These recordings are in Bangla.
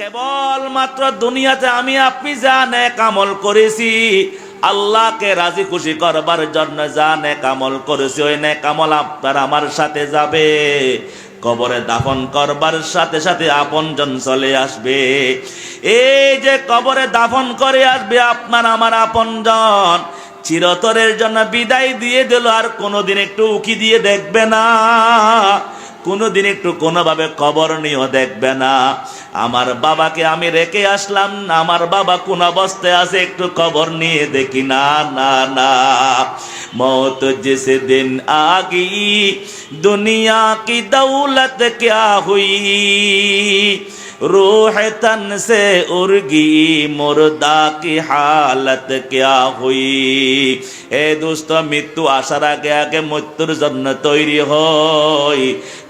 কেবল মাত্র দুনিয়াতে আমি আপনি যা নেক আমল করেছি, আল্লাহকে রাজি খুশি করবার জন্য যা নেক আমল করেছি, ওই নেক আমল আপনার আমার সাথে যাবে। কবরে দাফন করবার সাথে সাথে আপনজন চলে আসবে। এই যে কবরে দাফন করে আসবে আপনার আমার আপনজন চিরতরের জন্য বিদায় দিয়ে দিল, আর কোনোদিন একটু উকি দিয়ে দেখবে না। কোনোদিন একটু কোনোভাবে কবর নিয়েও দেখবে না। আমার বাবাকে আমি রেখে আসলাম আমার বাবা কোন অবস্থায় আছে একটু কবর নিয়ে দেখি। না না না। মত যে সেদিন আগি, দুনিয়া কি দৌলত, ক্যা হুই? روح تن سے ارگی مردہ কি হালত کیا ہوئی এ দোস্ত মৃত্যু আসার আগে আগে মৃত্যুর জন্য তৈরি হই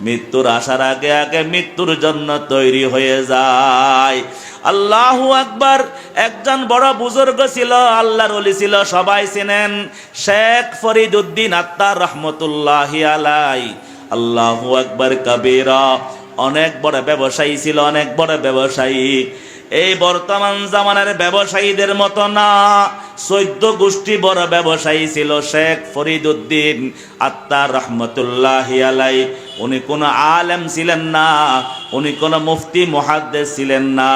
মৃত্যুর আসার আগে আগে মৃত্যুর জন্য তৈরি হয়ে যায় আল্লাহ আকবার একজন বড় বুজুর্গ ছিল, আল্লাহর অলি ছিল, সবাই চিনেন, শেখ ফরিদ উদ্দিন আত্মার রহমতুল্লাহ আলাই আল্লাহ আকবার কবিরা অনেক বড় ব্যবসায়ী ছিল, অনেক বড় ব্যবসায়ী। এই বর্তমান জামানার ব্যবসায়ীদের মতো না। চৈদ্দ গোষ্ঠী বড় ব্যবসায়ী ছিল শেখ ফরিদ উদ্দিন আত্মার রহমতুল্লাহ উনি কোনো আলেম ছিলেন না, উনি কোনো মুফতি মহাদ্দেশ ছিলেন না।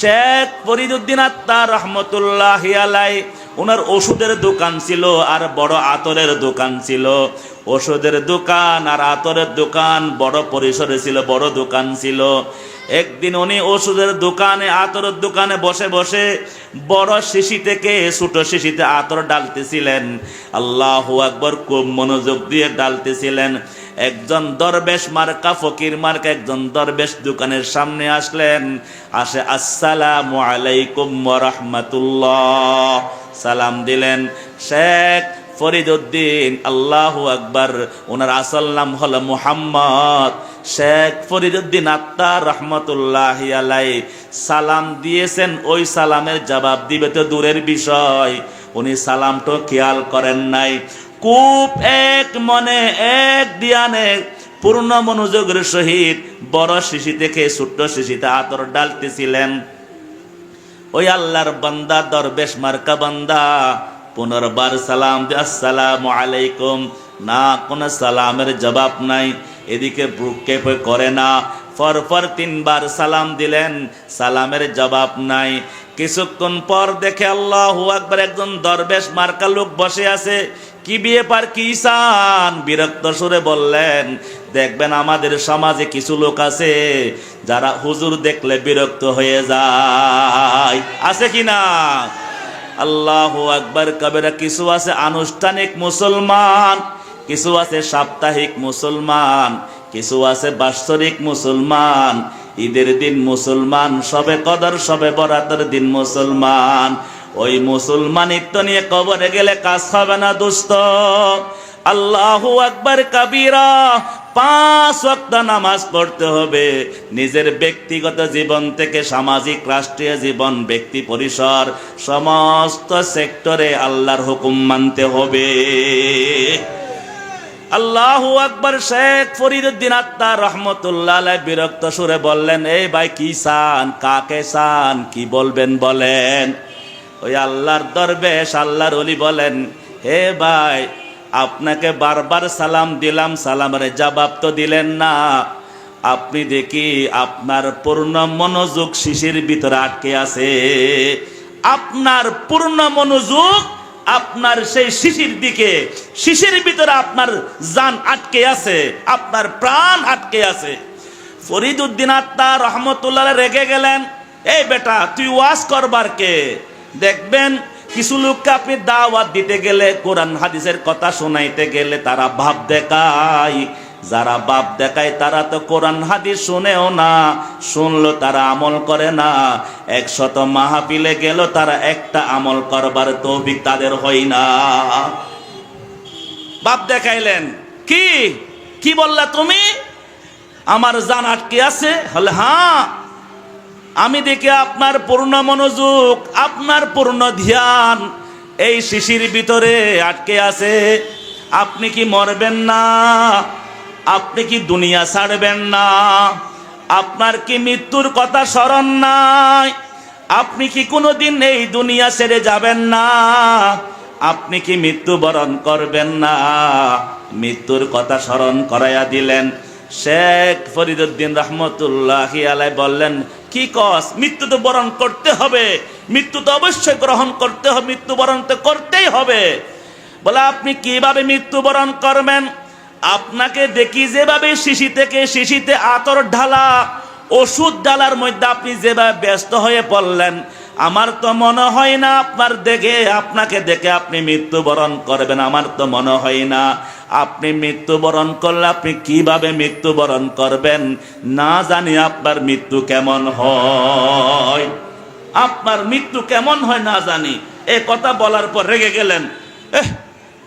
শেখ ফরিদ উদ্দিন আত্মার রহমতুল্লাহ আলাই ওনার ওষুধের দোকান ছিল আর বড় আতরের দোকান ছিল। ওষুধের দোকান আর আতরের দোকান বড় পরিসরে ছিল, বড় দোকান ছিল। একদিন উনি ওষুধের দোকানে, আতরের দোকানে বসে বসে বড় শিশি থেকে ছোট শিশিতে আতর ডালতেছিলেন। আল্লাহ আকবর খুব মনোযোগ দিয়ে ডালতেছিলেন। একজন দরবেশ মার্কা, ফকির মার্কা একজন দরবেশ দোকানের সামনে আসলেন। আসে, আসসালামু আলাইকুম রাহমাতুল্লাহ। সালাম দিলেন। শেখ ফরিদুদ্দিন আল্লাহু আকবার। ওনার আসল নাম হলো মুহাম্মদ। শেখ ফরিদুদ্দিন আত্মার রহমতুল্লাহ আলাই, সালাম দিয়েছেন, ওই সালামের জবাব দিবে তো দূরের বিষয়। উনি সালামটা খেয়াল করেন নাই। খুব এক, মনে এক, দিয়ানে পূর্ণ মনোযোগের সহিত বড় শিশি থেকে ছোট্ট শিশিতে আতর ডালতেছিলেন। ওই আল্লাহর বান্দা, দরবেশ মার্কা বান্দা। পুনর্বার সালাম আসসালামু আলাইকুম। না, কোনো সালামের জবাব নাই। এদিকে ভ্রুক্ষেপ করে না। পরপর তিনবার সালাম দিলেন, সালামের জবাব নাই। কিছুক্ষণ পর দেখে আল্লাহু আকবার একজন দরবেশ মার্কা লোক বসে আছে। কি বিয়ে পার কি সান বিরক্ত সুরে বললেন, দেখবেন আমাদের সমাজে কিছু লোক আছে যারা হুজুর দেখলে বিরক্ত হয়ে যায়। আছে কি না? আল্লাহ আকবার, কবেরা কিছু আছে আনুষ্ঠানিক মুসলমান, কিছু আছে সাপ্তাহিক মুসলমান, কিছু আছে বাৎসরিক মুসলমান, ঈদের দিন মুসলমান, সবে কদর, সবে বরাতের দিন মুসলমান। ওই মুসলমানিত্ব নিয়ে কবরে গেলে কাজ হবে না দুস্থ আল্লাহু আকবার, কাবিরা পাঁচ ওয়াক্ত নামাজ পড়তে হবে। নিজের ব্যক্তিগত জীবন থেকে সামাজিক রাষ্ট্রীয় জীবন, ব্যক্তি পরিসর, সমস্ত সেক্টরে আল্লাহর হুকুম মানতে হবে। আল্লাহ আকবর শেখ ফরিদুদ্দিন আত্মার রহমতুল্লাহ বিরক্ত সুরে বললেন এই ভাই, কি সান কাকে সান কি বলবেন বলেন? ওই আল্লাহর দরবেশ, আল্লাহর অলি বলেন, হে ভাই আপনাকে বারবার সালাম দিলাম, সালামের জবাব তো দিলেন না। আপনি দেখি আপনার পূর্ণ মনোযোগ শিশির ভিতরে আটকে আছে। আপনার পূর্ণ মনোযোগ আপনার সেই শিশির দিকে, শিশির ভিতরে আপনার জান আটকে আছে, আপনার প্রাণ আটকে আছে। ফরিদ উদ্দিন আত্মা রহমতুল্লাহ রেগে গেলেন, এই বেটা, তুই ওয়াশ করবার কে? দেখবেন কিছু লোককে আপনি দাওয়াত দিতে গেলে, কোরআন হাদিসের কথা শোনাইতে গেলে তারা ভাব দেখায়। যারা বাপ দেখায় তারা তো কোরআন হাদিস শুনেও না, শুনলো তারা আমল করে না। একশত মাহাপিলে গেল তারা একটা আমল করবার তৌফিক তাদের হয় না। বাপ দেখাইলেন। কি? কি বললা তুমি? আমার জান আটকে আছে। হলে হ্যাঁ আমি দেখি আপনার পূর্ণ মনোযোগ, আপনার পূর্ণ ধ্যান। এই শিশির ভিতরে আটকে আছে। আপনি কি মরবেন না? আপনি কি দুনিয়া ছাড়বেন না? আপনার কি মৃত্যুর কথা স্মরণ নাই? আপনি কি কোনোদিন এই দুনিয়া ছেড়ে যাবেন না? আপনি কি মৃত্যুবরণ করবেন না? মৃত্যুর কথা স্মরণ করাইয়া দিলেন। শেখ ফরিদুদ্দিন রহমতুল্লাহ আলাই বললেন কি কস? মৃত্যু তো বরণ করতে হবে। মৃত্যু তো অবশ্যই গ্রহণ করতে হবে। মৃত্যুবরণ তো করতেই হবে। বলে, আপনি কীভাবে মৃত্যুবরণ করবেন? আপনাকে দেখি যেভাবে শিশি থেকে শিশিতে আতর ঢালা, ওষুধ ঢালার মধ্যে আপনি যেভাবে ব্যস্ত হয়ে পড়লেন, আমার তো মনে হয় না আপনার দেখে, আপনাকে দেখে আপনি মৃত্যুবরণ করবেন। আমার তো মনে হয় না। আপনি মৃত্যুবরণ করলে আপনি কীভাবে মৃত্যুবরণ করবেন? না জানি আপনার মৃত্যু কেমন হয়। আপনার মৃত্যু কেমন হয় না জানি। এ কথা বলার পর রেগে গেলেন।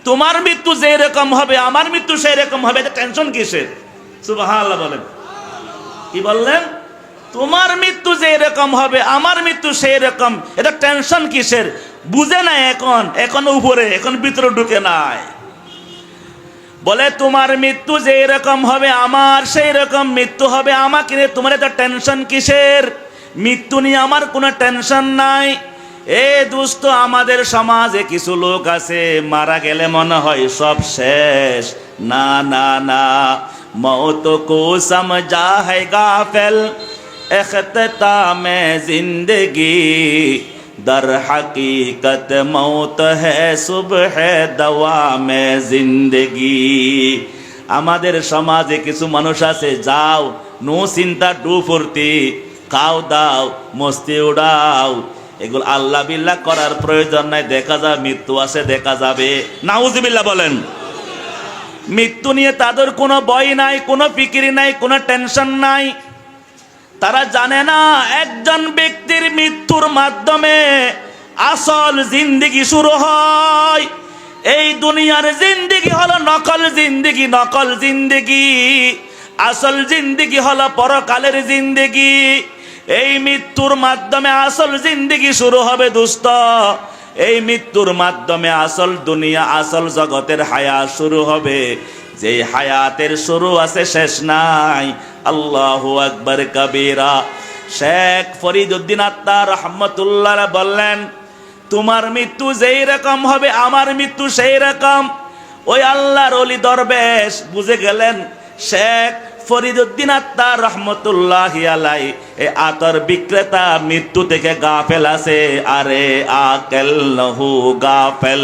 তোমার মৃত্যু যে রকম হবে, আমার মৃত্যু সেই রকম হবে, এটা টেনশন কিসের? সুবহানাল্লাহ বলেন। কি বললেন? তোমার মৃত্যু যে এরকম হবে, আমার মৃত্যু সেই রকম, এটা টেনশন কিসের? বুঝে নাই এখন এখন উপরে, এখন ভিতরে ঢুকে নাই। বলে, তোমার মৃত্যু যে এরকম হবে, আমার সেই রকম মৃত্যু হবে। আমাকে নিয়ে তোমার এত টেনশন কিসের? মৃত্যু নিয়ে আমার কোনো টেনশন নাই। এ দুস্থ আমাদের সমাজে কিছু লোক আছে, মারা গেলে মনে হয় সব শেষ। না না না, মত কো সমঝা হ্যাঁ গাফেল। তামে জিন্দগি। در حقیقت মৌত হ্যাঁ সুবহ দওয়া মে জিন্দগি আমাদের সমাজে কিছু মানুষ আছে, যাও, নো চিন্তা, ডু ফুর্তি। খাও, দাও, মস্তি উড়াও। এগুলো আল্লাহ বিল্লাহ করার প্রয়োজন নাই, দেখা যায় মৃত্যু আছে, দেখা যাবে। নাউজিবিল্লা বলেন। মৃত্যু নিয়ে তাদের কোনো বই নাই, কোনো ফিকিরি নাই, কোনো টেনশন নাই। তারা জানে না একজন ব্যক্তির মৃত্যুর মাধ্যমে আসল জিন্দিগি শুরু হয়। এই দুনিয়ার জিন্দিগি হলো নকল জিন্দিগি নকল জিন্দিগি। আসল জিন্দিগি হলো পরকালের জিন্দিগি। এই মৃত্যুর মাধ্যমে আসল জিন্দিগি শুরু হবে দুস্থ এই মৃত্যুর মাধ্যমে আসল দুনিয়া, আসল জগতের হায়া শুরু হবে। যে হায়াতের শুরু আছে, শেষ নাই। আল্লাহ আকবর কবিরা। শেখ ফরিদ উদ্দিন আত্মা রহমতুল্লাহ বললেন, তোমার মৃত্যু যেই রকম হবে, আমার মৃত্যু সেই রকম। ওই আল্লাহর অলি দরবেশ বুঝে গেলেন, শেখ ফরিদ উদ্দিন আত্মা রহমতুল্লাহ আলাই এ আতর বিক্রেতা মৃত্যু থেকে গা ফেলাছে আরে আকেল নহু গা ফেল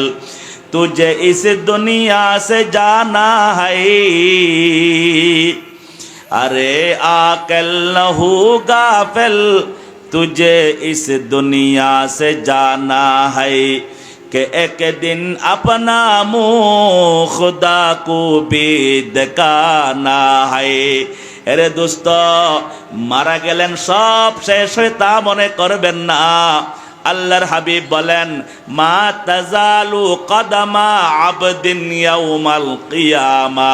তুঝে ইস দুনিয়া সে জানা হাই। আরে আকেল নহু গাফেল তুঝে ইস দুনিয়া সে জানা হাই কে এক দিন আপনা মু খুদা কু بھی دکھانا ہے এরে দোস্ত মারা গেলেন সব শেষ হয়ে তা মনে করবেন না আল্লাহর হাবিব বলেন মা তাজালু কদমা আবদিন ইয়াউমাল কিয়ামা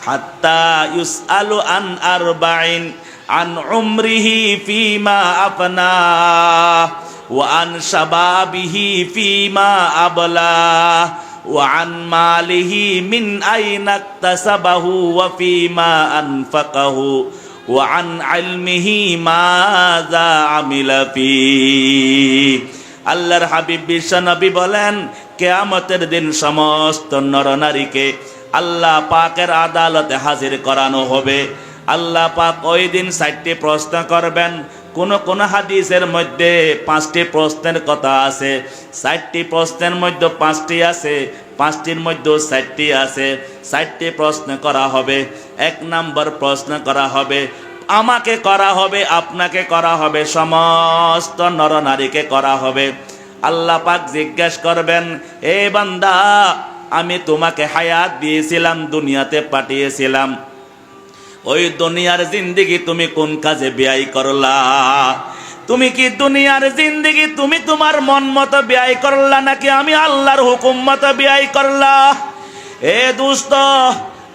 হাত্তা ইউসআলু আন আরবাইন আন উমরিহি ফিমা আফনা ওয়া আন শাবাবিহি ফিমা আবলা وعن ماله من أين اكتسبه وفيما أنفقه وعن علمه ماذا عمل فيه আল্লাহর হাবিব বিশ্বনবী বলেন কেয়ামতের দিন সমস্ত নরনারীকে আল্লাহ পাকের আদালতে হাজির করানো হবে। আল্লাহ পাক ওই দিন চারটি প্রশ্ন করবেন। কোন কোন হাদিসের মধ্যে পাঁচটি প্রশ্নের কথা আছে। চারটি প্রশ্নের মধ্যে পাঁচটি আছে, পাঁচটির মধ্যে চারটি আছে। চারটি প্রশ্ন করা হবে, এক নাম্বার প্রশ্ন করা হবে, আমাকে করা হবে, আপনাকে করা হবে, সমস্ত নরনারীকে করা হবে। আল্লাহ পাক জিজ্ঞেস করবেন, এ বান্দা আমি তোমাকে হায়াত দিয়েছিলাম, দুনিয়াতে পাঠিয়েছিলাম। ওই দুনিয়ার জিন্দিগি তুমি কোন কাজে ব্যয় করলা? তুমি কি দুনিয়ার জিন্দিগি তুমি তোমার মন মতো ব্যয় করলা, নাকি আমি আল্লাহর হুকুম মতো ব্যয় করলা? এ দুস্ত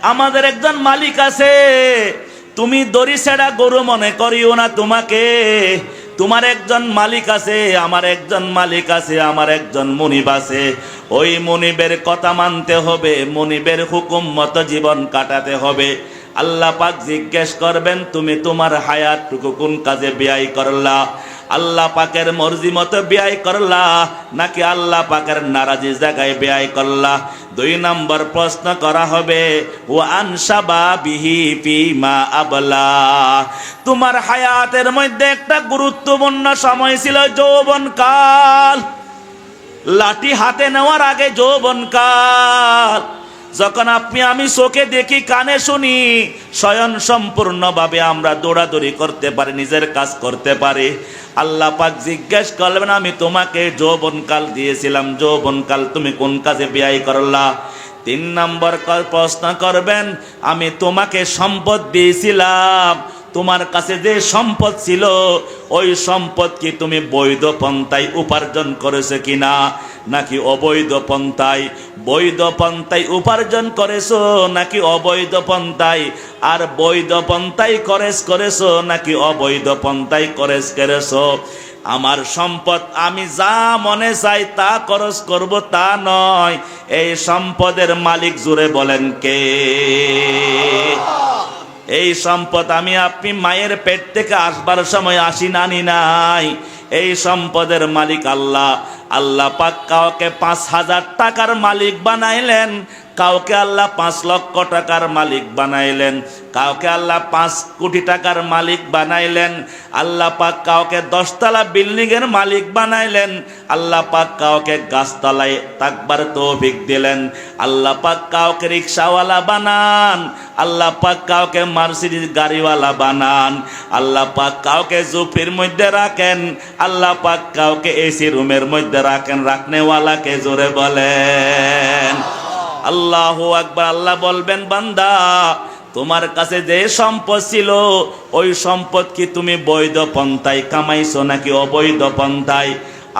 আমাদের একজন মালিক আছে। তুমি দড়ি ছেড়া গরু মনে করিও না তোমাকে। তোমার একজন মালিক আছে, আমার একজন মালিক আছে, আমার একজন মনিব আছে। ওই মনিবের কথা মানতে হবে, মনিবের হুকুম মতো জীবন কাটাতে হবে। আল্লাহ পাক জিজ্ঞেস করবেন, তুমি তোমার হায়াতটুকু কোন কাজে ব্যয় করলা? আল্লাহ পাকের মর্জি মতো ব্যয় করলা, নাকি আল্লাহ পাকের নারাজি জায়গায় ব্যয় করলা? দুই নম্বর প্রশ্ন করা হবে ও আনসাবা বিহি ফিমা আবলা। তোমার হায়াতের মধ্যে একটা গুরুত্বপূর্ণ সময় ছিল যৌবন কাল লাঠি হাতে নেওয়ার আগে যৌবন কাল যখন আপনি আমি চোখে দেখি, কানে শুনি, স্বয়ং সম্পূর্ণভাবে আমরা দৌড়াদৌড়ি করতে পারি, নিজের কাজ করতে পারি। আল্লাহ পাক জিজ্ঞেস করবেন আমি তোমাকে যৌবনকাল দিয়েছিলাম। যৌবনকাল তুমি কোন কাজে ব্যয় করলা? তিন নম্বর প্রশ্ন করবেন, আমি তোমাকে সম্পদ দিয়েছিলাম। তোমার কাছে যে সম্পদ ছিল, ওই সম্পদ কি তুমি বৈধ পন্থায় উপার্জন করেছ কিনা? নাকি অবৈধ পন্থায়, বৈধ পন্থায় উপার্জন করেছ? নাকি অবৈধ পন্থায় আর বৈধ পন্থায় করেস করেছ? নাকি অবৈধ পন্থায় করেস করেছ? আমার সম্পদ আমি যা মনে চাই তা খরচ করব, তা নয়। এই সম্পদের মালিক জুড়ে বলেন কে? এই সম্পদ আমি আপনি মায়ের পেট থেকে আসবার সময় আসি নানি নাই। এই সম্পদের মালিক আল্লাহ। আল্লাহ পাক্কা ওকে পাঁচ হাজার টাকার মালিক বানাইলেন। কাউকে আল্লাহ পাঁচ লক্ষ টাকার মালিক বানাইলেন, কাউকে আল্লাহ পাঁচ কোটি টাকার মালিক বানাইলেন, আল্লাহ পাক কাউকে দশতলা বিল্ডিং এর মালিক বানাইলেন, আল্লাহ পাক কাউকে গাছতলায় তাকবার তৌফিক দিলেন, আল্লাহ পাক কাউকে রিক্সাওয়ালা বানান, আল্লাহ পাক কাউকে মার্সিডিজ গাড়িওয়ালা বানান, আল্লাহ পাক কাউকে জুপির মধ্যে রাখেন, আল্লাহ পাক কাউকে এসি রুমের মধ্যে রাখেন, রাখনেওয়ালাকে জোরে বলেন। আল্লাহ আকবার, আল্লাহ বলবেন, বান্দা, তোমার কাছে যে সম্পদ ছিল, ওই সম্পদ কি তুমি বৈধ পন্থায় কামাইছো নাকি অবৈধ পন্থায়?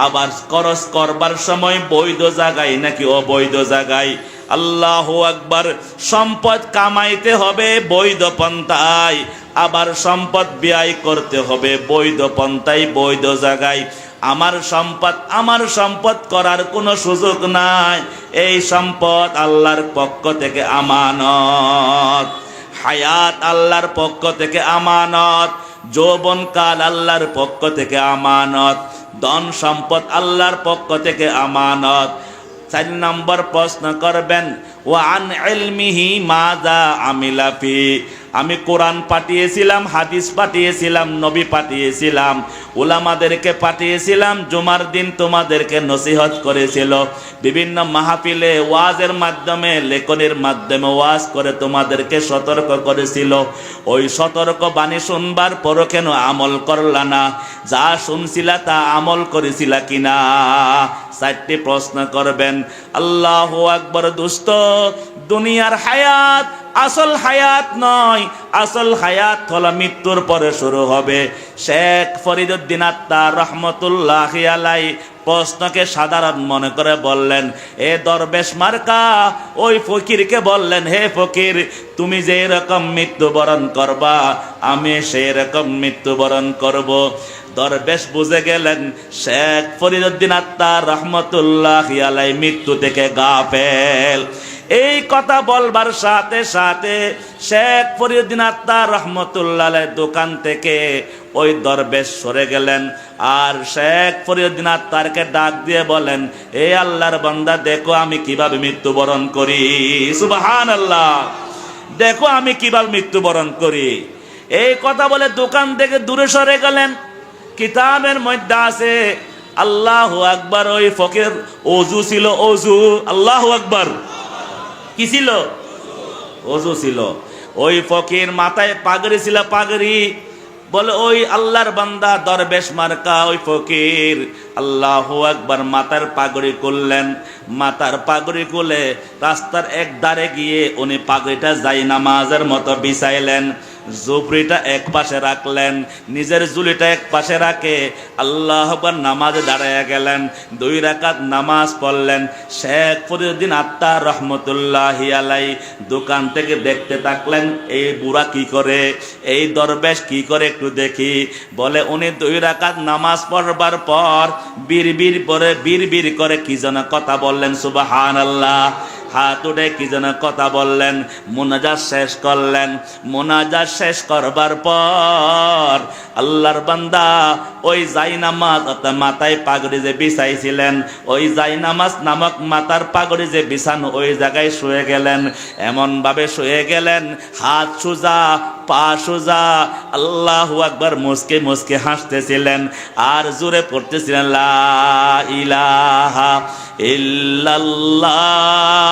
আবার খরচ করবার সময় বৈধ জায়গায় নাকি অবৈধ জায়গায়? আল্লাহ আকবার, সম্পদ কামাইতে হবে বৈধ পন্থায়, আবার সম্পদ ব্যয় করতে হবে বৈধ পন্থায় বৈধ জায়গায়। আমার সম্পদ আমার সম্পদ করার কোনো সুযোগ নাই। এই সম্পদ আল্লাহর পক্ষ থেকে আমানত। হায়াত আল্লাহর পক্ষ থেকে আমানত। যৌবন যৌবনকাল আল্লাহর পক্ষ থেকে আমানত। ধন সম্পদ আল্লাহর পক্ষ থেকে আমানত। চার নম্বর প্রশ্ন করবেন, ওয়ান এলমিহি মাজা আমিলাফি আমি কোরআন পাঠিয়েছিলাম, হাদিস পাঠিয়েছিলাম, নবী পাঠিয়েছিলাম ওলামাদেরকে পাঠিয়েছিলাম, জুমার দিন তোমাদেরকে নসিহত করেছিল। বিভিন্ন মাহফিলে ওয়াজের মাধ্যমে, লেখনের মাধ্যমে ওয়াজ করে তোমাদেরকে সতর্ক করেছিল। ওই সতর্ক বাণী শুনবার পরও কেন আমল করলা না? যা শুনছিলা তা আমল করেছিলা কিনা? চারটি প্রশ্ন করবেন। আল্লাহ আকবর দুষ্ট দুনিয়ার হায়াত আসল হায়াত নয়, আসল হায়াত হলো মৃত্যুর পরে শুরু হবে। শেখ ফরিদুদ্দিন আত্মার রহমতুল্লাহ আলাই প্রশ্নকে সাধারণ মনে করে বললেন, এ দরবেশ মার্কা, ওই ফকিরকে বললেন, হে ফকির, তুমি যে রকম মৃত্যুবরণ করবা, আমি সেই রকম মৃত্যুবরণ করব। দরবেশ বুঝে গেলেন, শেখ ফরিদুদ্দিন আত্মার রহমতুল্লাহ আলাই মৃত্যু থেকে গা গাফেল। এই কথা বলবার সাথে সাথে শেখ ফরিউদ্দিন আত্মার রহমতুল্লাহ দোকান থেকে ওই দরবেশ সরে গেলেন। আর শেখ ফরিউদ্দিন আত্মারকে ডাক দিয়ে বলেন, এ আল্লাহর বান্দা, দেখো আমি কীভাবে মৃত্যুবরণ করি। সুবাহান আল্লাহ দেখো আমি কীভাবে মৃত্যুবরণ করি। এই কথা বলে দোকান থেকে দূরে সরে গেলেন। কিতাবের মধ্যে আছে, আল্লাহ আকবার ওই ফকির অজু ছিল অজু আল্লাহ আকবার কি ছিল? অজু ছিল ওই ফকির মাথায় পাগড়ি ছিল, পাগড়ি, বলে, ওই আল্লাহর বান্দা দরবেশ মার্কা, ওই ফকির, আল্লাহ একবার মাথার পাগড়ি করলেন মাথার পাগড়ি খুলে রাস্তার এক ধারে গিয়ে উনি পাগড়িটা যাই নামাজের মতো বিছাইলেন। জুবরিটা এক পাশে রাখলেন, নিজের জুলিটা এক পাশে রাখে। আল্লাহ নামাজে দাঁড়াইয়া গেলেন, দুই রাকাত নামাজ পড়লেন। শেখ ফরিউদ্দিন আত্মা রহমতুল্লাহ আলাই দোকান থেকে দেখতে থাকলেন, এই বুড়া কি করে, এই দরবেশ কি করে একটু দেখি। বলে, উনি দুই রাকাত নামাজ পড়বার পর বীর বীর পরে বীর বীর করে কি যেন কথা বললেন সুবাহান আল্লাহ হাত উঠে কি যেন কথা বললেন, মোনাজাত শেষ করলেন। মোনাজাত শেষ করবার পর আল্লাহর বান্দা ওই জাইনামাজ অর্থাৎ মাথায় পাগড়ি যে বিছাইছিলেন, ওই জাইনামাজ নামক মাথার পাগড়ি যে বিছানো ওই জায়গায় শুয়ে গেলেন। এমন ভাবে শুয়ে গেলেন, হাত সোজা, পা সোজা, আল্লাহ একবার মুসকে মুসকে হাসতেছিলেন, আর জোরে পড়তেছিলেন, লা ইলাহা ইল্লাল্লাহ।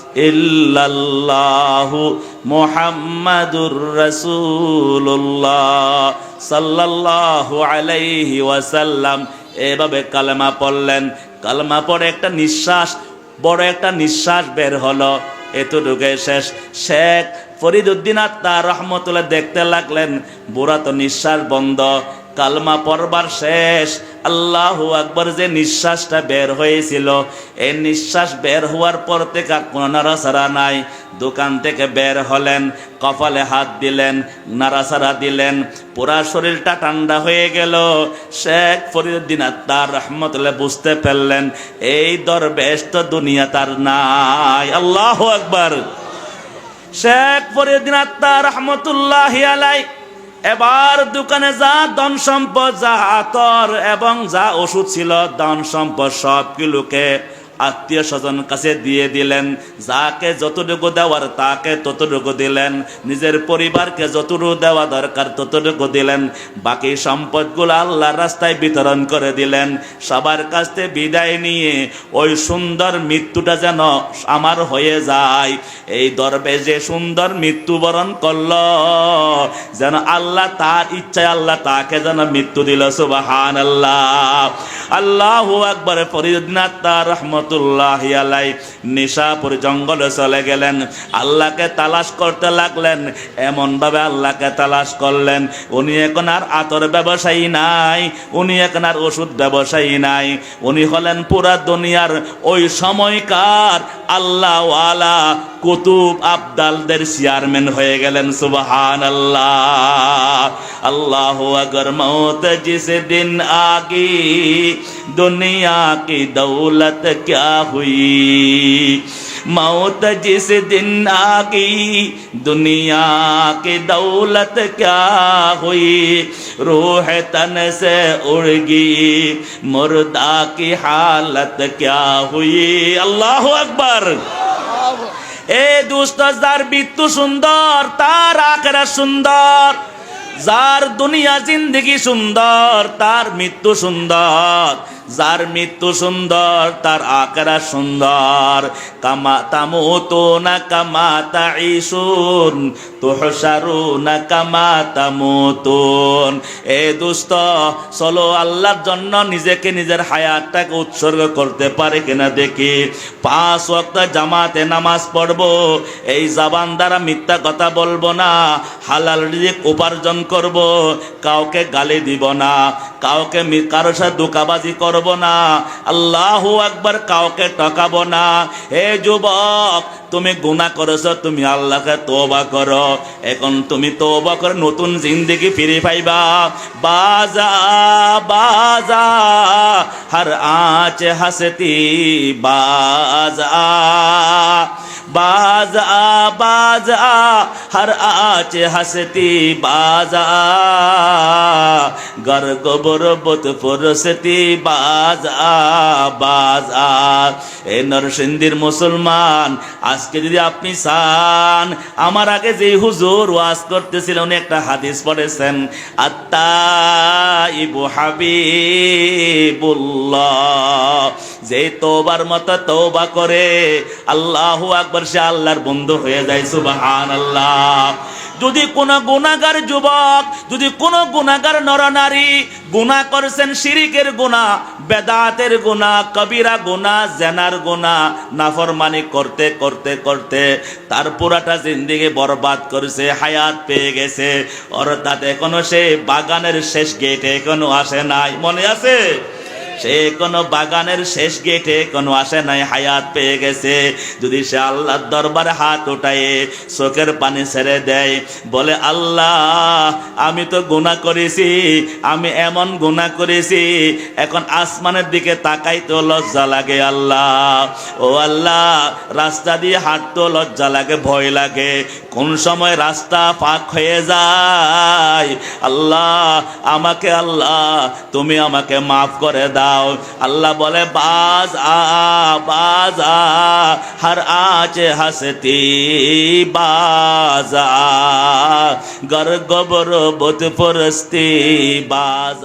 ইল্লাল্লাহু মুহাম্মাদুর রাসূলুল্লাহ সাল্লাল্লাহু আলাইহি ওয়াসাল্লাম। এভাবে কালেমা পড়লেন। কালেমা পড়ে একটা নিঃশ্বাস, বড় একটা নিঃশ্বাস বের হলো। এতটুকু শেষ। শেখ ফরিদ ফরিদুদ্দিন আত্মা রহমতুল্লাহ দেখতে লাগলেন, বুড়া তো নিঃশ্বাস বন্ধ। কালমা পড়বার শেষ। আল্লাহ আকবর যে নিঃশ্বাসটা বের হয়েছিল এই নিঃশ্বাস বের হওয়ার পর থেকে কোনো নাড়াচাড়া নাই। দোকান থেকে বের হলেন, কপালে হাত দিলেন, নাড়াচাড়া দিলেন, পুরা শরীরটা ঠান্ডা হয়ে গেল। শেখ ফরিদুদ্দিন আত্মার রহমতুল্লাহ বুঝতে পারলেন, এই দরবেশ তো দুনিয়া তার নাই। আল্লাহ আকবর। শেখ ফরিদুদ্দিন আত্মা রহমতুল্লাহ আলাই এবার দোকানে যা ধন সম্পদ, যা আতর এবং যা ওষুধ ছিল, ধন সম্পদ সব কিলোকে আত্মীয় স্বজন কাছে দিয়ে দিলেন, যাকে যতটুকু দেওয়ার তাকে ততটুকু দিলেন, নিজের পরিবারকে যতটুকু দেওয়া দরকার ততটুকু দিলেন, বাকি সম্পদগুলো আল্লাহর রাস্তায় বিতরণ করে দিলেন, সবার কাছ থেকে বিদায় নিয়ে ওই সুন্দর মৃত্যুটা যেন আমার হয়ে যায়। এই দরবে যে সুন্দর মৃত্যুবরণ করল, যেন আল্লাহ তার ইচ্ছায় আল্লাহ তাকে যেন মৃত্যু দিল সুবাহান আল্লাহ আল্লাহ আকবর ফরিদনাথ তার রহমতুল্লাহ আলাই, নিশাপুর জঙ্গলে চলে গেলেন। আল্লাহকে তালাশ করতে লাগলেন, এমনভাবে আল্লাহকে তালাশ করলেন, উনি এখন আর আতর ব্যবসায়ী নাই, উনি এখন আর ওষুধ ব্যবসায়ী নাই, উনি হলেন পুরা দুনিয়ার ওই সময়কার আল্লাহওয়ালা কুতুব আবদালদের চেয়ারম্যান হয়ে গেলেন সুবাহান আল্লাহ আল্লাহ আগর মৌত জিস দিন আগে দুনিয়া কি দৌলত কে हुई मौत जिस दिन आगी दुनिया की दौलत क्या हुई रूह तन से उड़ गई मुर्दा की हालत क्या हुई अल्लाह अकबर এ দুস্ত যার মৃত্যু সুন্দর তার আখেরা সুন্দর যার দুনিয়া জিন্দগি সুন্দর তার মৃত্যু সুন্দর যার মৃত্যু সুন্দর, তার আকারা সুন্দর। কামা তামুতো না কামা তাইসুন তুহসারু না কামা তামুতুন। এ দুস্ত চলো আল্লাহর জন্য নিজেকে নিজের হায়াতটাকে উৎসর্গ করতে পারে কিনা দেখি। পাঁচ ওয়াক্ত জামাতে নামাজ পড়ব, এই জাবান দ্বারা মিথ্যা কথা বলব না, হালাল রিজিক উপার্জন করব, কাউকে গালি দিব না, কাউকে কারোর সাথে দোকাবাজি করব না। আল্লাহ একবার কাউকে টকাবো না। হে যুবক, তুমি গুণা করেছ, তুমি আল্লাহকে তোবা করো। এখন তুমি তোবা করে নতুন জিন্দিগি ফিরে পাইবা। বাজা বাজা, হার আঁচ হাসতি, বাজা। বাজা বাজা হার আছে হাসতি বাজা গর গোবর বোত পরসতি বাজা বাজা এ নরসিন্দির মুসলমান আজকে যদি আপনি চান, আমার আগে যে হুজুর ওয়াজ করতেছিলেন উনি একটা হাদিস পড়েছেন আত্মা ইবু হাবিবুল্লাহ। যে তোবার মতো তৌবা করে, আল্লাহু আকবার, সে আল্লাহর বন্ধু হয়ে যায় সুবহান আল্লাহ যদি কোনো গুণাগার যুবক, যদি কোনো গুণাগার নরনারী গুণা করছেন, শিরিকের গুণা বেদাতের গুণা কবিরা গুণা জেনার গুণা নাফরমানি করতে করতে করতে তার পুরাটা জিন্দিগি বরবাদ করেছে, হায়াত পেয়ে গেছে। অর্থাৎ এখনও সে বাগানের শেষ গেটে এখনও আসে নাই। মনে আছে? সে কোনো বাগানের শেষ গেটে কোনো আসে নাই, হায়াত পেয়ে গেছে। যদি সে আল্লাহর দরবারে হাত উঠায়, চোখের পানি ছেড়ে দেয়, বলে, আল্লাহ, আমি তো গুণা করেছি, আমি এমন গুণা করেছি, এখন আসমানের দিকে তাকাই তো লজ্জা লাগে, আল্লাহ। ও আল্লাহ, রাস্তা দিয়ে হাঁটতেও লজ্জা লাগে, ভয় লাগে। কোন সময় রাস্তা ফাঁক হয়ে যায়, আল্লাহ, আমাকে, আল্লাহ, তুমি আমাকে মাফ করে দাও। আল্লাহ বলে, বাজ আ বাজ আ, হর আজ হাসতি, বাজা গর গোবর বুত পরস্তি, বাজ